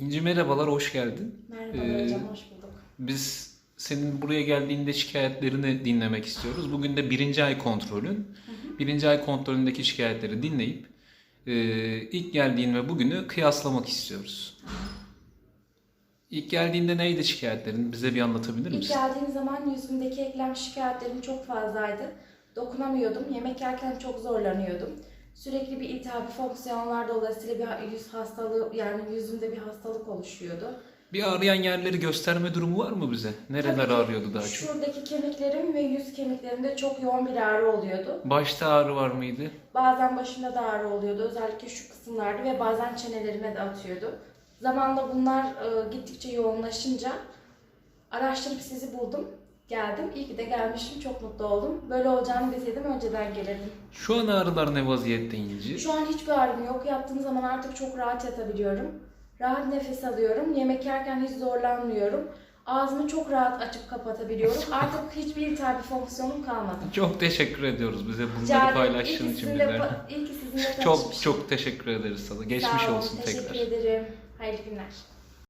İnci merhabalar, hoş geldin. Merhaba Ee, hocam, hoş bulduk. Biz senin buraya geldiğinde şikayetlerini dinlemek istiyoruz. Bugün de birinci ay kontrolün. Birinci ay kontrolündeki şikayetleri dinleyip e, ilk geldiğin ve bugünü kıyaslamak istiyoruz. İlk geldiğinde neydi şikayetlerin? Bize bir anlatabilir İlk misin? geldiğim zaman yüzümdeki eklem şikayetlerim çok fazlaydı. Dokunamıyordum, yemek yerken çok zorlanıyordum. Sürekli bir iltihabi fonksiyonlar dolayısıyla bir yüz hastalığı, yani yüzümde bir hastalık oluşuyordu. Bir ağrıyan yerleri gösterme durumu var mı bize? Nereler Tabii ki ağrıyordu daha çok? Şuradaki kemiklerim ve yüz kemiklerimde çok yoğun bir ağrı oluyordu. Başta ağrı var mıydı? Bazen başımda da ağrı oluyordu, özellikle şu kısımlarda ve bazen çenelerime de atıyordu. Zamanla bunlar e, gittikçe yoğunlaşınca araştırıp sizi buldum, geldim. İyi ki de gelmişim, çok mutlu oldum. Böyle olacağını bilseydim önceden gelirdim. Şu an ağrılar ne vaziyette İnci? Şu an hiçbir ağrım yok. Yattığım zaman artık çok rahat yatabiliyorum. Rahat nefes alıyorum. Yemek yerken hiç zorlanmıyorum. Ağzımı çok rahat açıp kapatabiliyorum. Artık hiçbir iltihabi fonksiyonum kalmadı. Çok teşekkür ediyoruz bize Rica bunları ederim. paylaştığın için sizinle bizlerle. iyi ki sizinle Çok tanışmışım. çok teşekkür ederiz sana. Geçmiş Sağ olun, olsun teşekkür tekrar. ederim. Hayırlı günler.